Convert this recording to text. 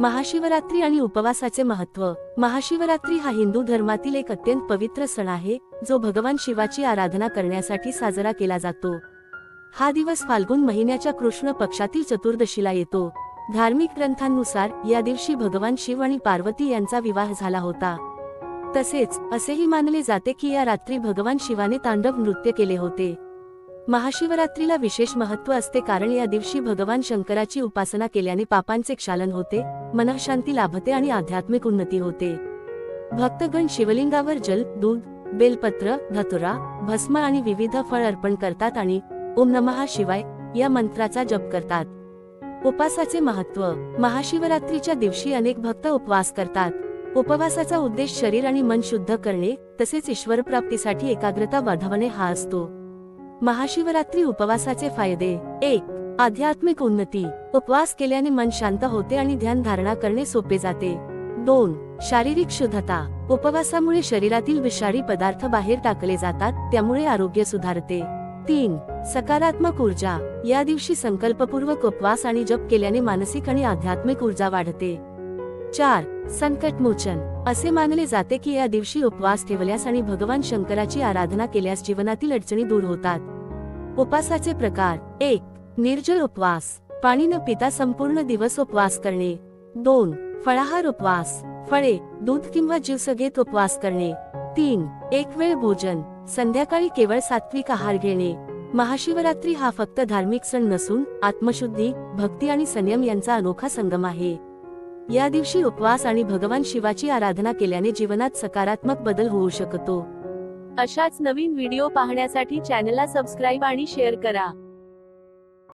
महाशिवरात्री आणि उपवासाचे महत्त्व महाशिवरात्री हा हिंदू धर्मातील एक अत्यंत पवित्र सण आहे जो भगवान शिवाची आराधना करण्यासाठी साजरा केला जातो. हा दिवस फाल्गुन महिन्याच्या कृष्ण पक्षातील चतुर्दशीला येतो. धार्मिक ग्रंथांनुसार या दिवशी भगवान शिव आणि पार्वती यांचा विवाह झाला होता. तसेच असेही मानले जाते की या रात्री भगवान शिवाने तांडव नृत्य केले होते. महाशिवरात्रीला विशेष महत्त्व असते कारण या दिवशी भगवान शंकराची उपासना केल्याने पापांचे क्षालन होते मनःशांती लाभते आणि आध्यात्मिक उन्नती होते. भक्तगण शिवलिंगावर जल दूध बेलपत्र धतुरा भस्म आणि विविध फळ अर्पण करतात आणि ओम नमः शिवाय या मंत्राचा जप करतात. उपासाचे महत्त्व महाशिवरात्रीच्या दिवशी अनेक भक्त उपवास करतात. उपवासाचा उद्देश शरीर आणि मन शुद्ध करणे तसेच ईश्वर प्राप्तीसाठी एकाग्रता वाढवणे हा असतो. महाशिवरात्री उपवासाचे फायदे. एक आध्यात्मिक उन्नती. उपवास केल्याने मन शांत होते आणि ध्यान धारणा करणे सोपे जाते. दोन शारीरिक शुद्धता. उपवासामुळे शरीरातील विषारी पदार्थ बाहेर टाकले जातात त्यामुळे आरोग्य सुधारते. तीन सकारात्मक ऊर्जा. या दिवशी संकल्पपूर्वक उपवास आणि जप केल्याने मानसिक आणि आध्यात्मिक ऊर्जा वाढते. चार संकटमोचन. असे मानले जाते की या दिवशी उपवास ठेवल्यास आणि भगवान शंकराची आराधना केल्यास जीवनातील अडचणी दूर होतात. उपवासाचे प्रकार. एक निर्जल उपवास. पाणी न पिता संपूर्ण दिवस उपवास करणे. दोन फळाहार उपवास. फळे दूध किंवा ज्यूस घेत उपवास करणे. तीन एक वेळ भोजन. संध्याकाळी केवळ सात्विक आहार घेणे. महाशिवरात्री हा फक्त धार्मिक सण नसून आत्मशुद्धी भक्ती आणि संयम यांचा अनोखा संगम आहे. या दिवशी उपवास आणि भगवान शिवाची आराधना केल्याने जीवनात सकारात्मक बदल होऊ शकतो. अशाच नवीन व्हिडिओ पाहण्यासाठी चॅनलला सबस्क्राईब आणि शेअर करा.